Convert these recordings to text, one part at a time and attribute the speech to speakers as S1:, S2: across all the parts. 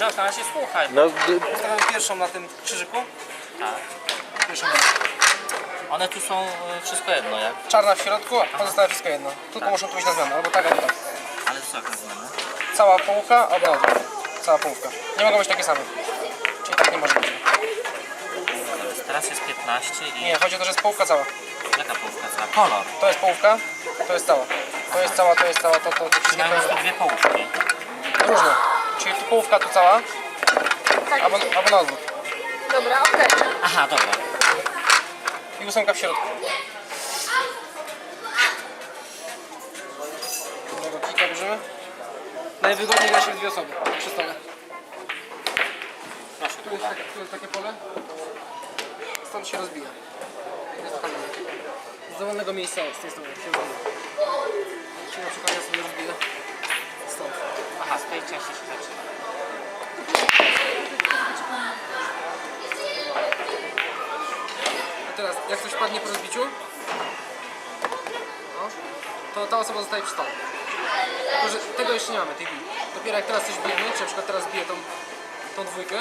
S1: Na razie słuchaj.
S2: No,
S3: Ustawiam pierwszą na tym krzyżyku.
S1: Tak.
S3: Pierwszą
S1: One tu są y, wszystko jedno, jak?
S3: czarna w środku, a pozostałe wszystko jedno. Tylko muszą tu być na zmianę, albo tak, albo tak.
S1: Ale co jak nazywamy?
S3: Cała połówka, albo na. Cała połówka. Nie mogą być takie same. Czyli tak nie może być.
S1: Teraz jest 15 i...
S3: Nie, chodzi o to, że jest połówka cała.
S1: Jaka połówka cała? Kolor.
S3: To jest połówka, to jest cała. To jest cała, to jest cała, to, to, to
S1: Czyli
S3: wszystkie
S1: tu dwie połówki.
S3: różne. Czyli tu połówka tu cała,
S4: Tak.
S3: albo, albo na odwrót.
S4: Dobra, okej.
S1: Aha, dobra.
S3: I ósemka w środku. Tego kika bierzemy. Najwygodniej gra się w dwie osoby przy stole.
S1: Proszę.
S3: Tu jest, takie, tu jest takie pole. Stąd się rozbija. Jest. Z dowolnego miejsca z tej strony się rozbija. Czyli na przykład ja sobie rozbiję stąd.
S1: Aha, z tej części się zaczyna.
S3: A teraz jak coś padnie po rozbiciu, no, to ta osoba zostaje przy stole. Tylko, że tego jeszcze nie mamy, tej bili. Dopiero jak teraz coś bijemy, czy na przykład teraz biję tą, tą dwójkę,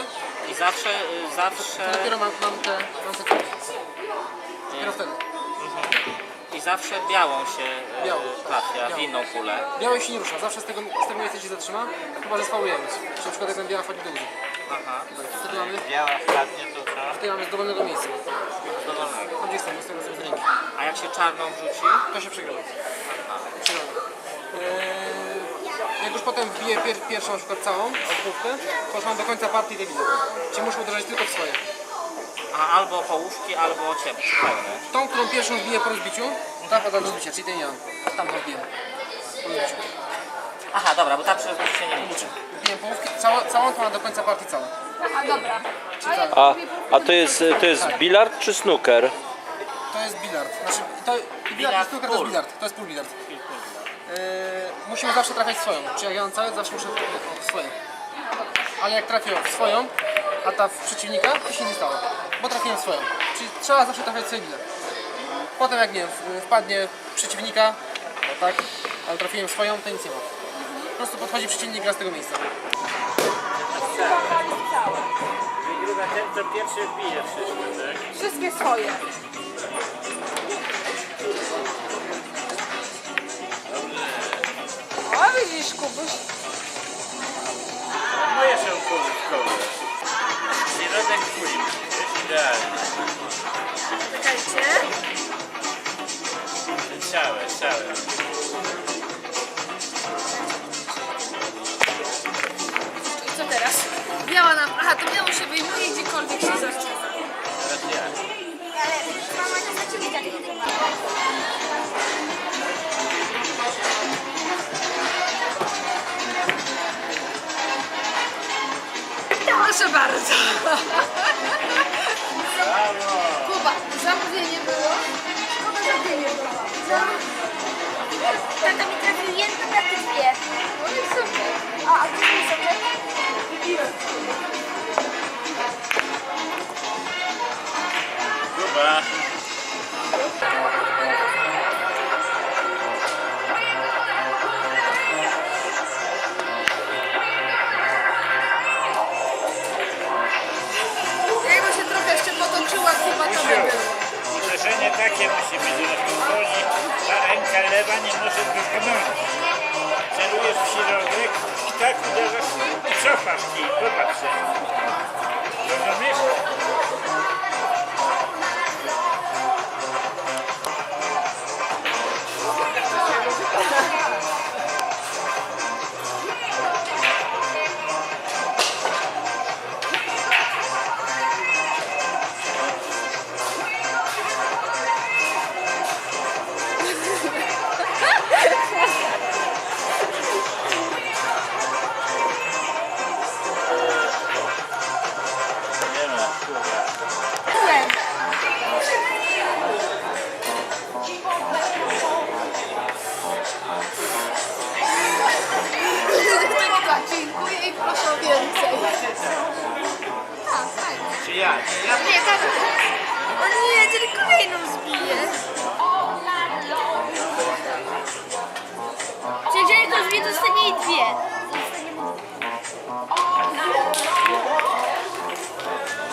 S1: I zawsze, y,
S3: to
S1: zawsze...
S3: dopiero mam, mam te, mam te Dopiero wtedy.
S1: I zawsze białą się y,
S3: Białą.
S1: trafia w
S3: Białą.
S1: inną kulę.
S3: Biały się nie rusza, zawsze z tego, z tego miejsca się zatrzyma, chyba że sfaulujemy. Czy na przykład jak ten biała wchodzi do góry.
S1: Aha.
S3: Tak, wtedy mamy,
S1: Biała wpadnie to co?
S3: tutaj mamy z dowolnego miejsca.
S1: Z dowolnego.
S3: Chodzi z tego, z tego, z ręki.
S1: A jak się czarną wrzuci?
S3: To się przegrywa. Przegrywa. Eee, jak już potem wbiję pier, pierwszą na przykład całą odpówkę, to już mam do końca partii te bile. Czyli muszę uderzać tylko w swoje.
S1: A albo połówki, albo ciemne.
S3: Tą, którą pierwszą wbiję po rozbiciu, ta pada do rozbicia, czyli tej nie mam. Tam to wbiję. Po rozbiciu.
S1: Aha, dobra, bo ta przez się nie liczy.
S3: Wbiję połówki, cała, całą to mam do końca partii całą.
S4: Aha, dobra.
S2: a, a to jest, to jest bilard czy snooker?
S3: To jest bilard. Znaczy, to, bilard,
S1: Bilard
S3: snooker, to jest bilard. To jest pool bilard. Eee, musimy zawsze trafiać swoją. Czy jak ja mam całe, zawsze muszę w swoją. Ale jak trafię w swoją, a ta w przeciwnika, to się nie stało. Bo trafiłem w swoją. Czyli trzeba zawsze trafiać w bilard. Potem jak nie wiem, wpadnie przeciwnika, no tak, ale trafiłem w swoją, to nic nie ma. Po prostu podchodzi przeciwnik gra z tego miejsca.
S1: Wygrywa ten, kto pierwszy wbije wszystko?
S4: Wszystkie swoje. O, widzisz, Kubuś. Czekajcie.
S1: Całe, całe.
S4: I co teraz? Biała nam... Aha, to białą się wyjmuje gdziekolwiek się zaczyna.
S1: Teraz ja.
S4: Proszę bardzo. Kuba, zamówienie było? Kogo zamówienie było?
S5: Tata mi trafił jedno, taty dwie.
S4: No i super.
S5: A, a gdzie są
S6: musi być, powoli ta ręka lewa nie może drgnąć. Celujesz w środek i tak uderzasz i cofasz kij, popatrz. Rozumiesz?
S4: Więcej.
S5: Tak, fajnie.
S1: Czy ja? Czy ja?
S5: Nie, tata. O nie, tylko kolejną zbiję. Czy jeżeli to zbije, to dostanie jej dwie.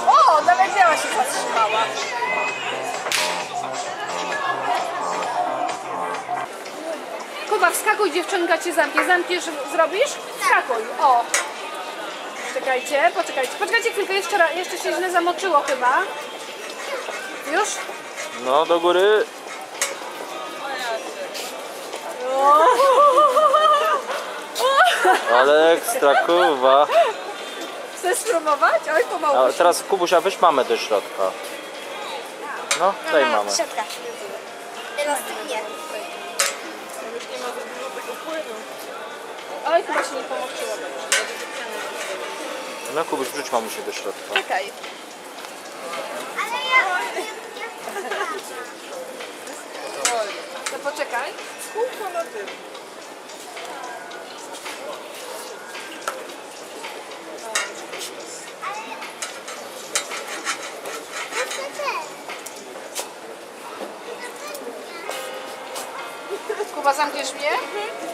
S4: O, nawet biała się zatrzymała. Kuba, wskakuj, dziewczynka cię zamknie. Zamkniesz, zrobisz? Wskakuj, o. Czekajcie, poczekajcie. Poczekajcie chwilkę, jeszcze, raz- jeszcze się źle zamoczyło chyba. Już?
S2: No, do góry. Ale ekstra, kuwa.
S4: Chcesz spróbować? Oj, pomału.
S2: A teraz Kubusia, weź mamę do środka. No, daj mamę.
S5: Środka. Elastyk nie.
S4: Oj, chyba się nie pomoczyło.
S2: No Kubuś, wrzuć mamusię do środka.
S4: Czekaj.
S5: Ale ja...
S4: To poczekaj. Kuba, zamkniesz mnie? Zapraszamy.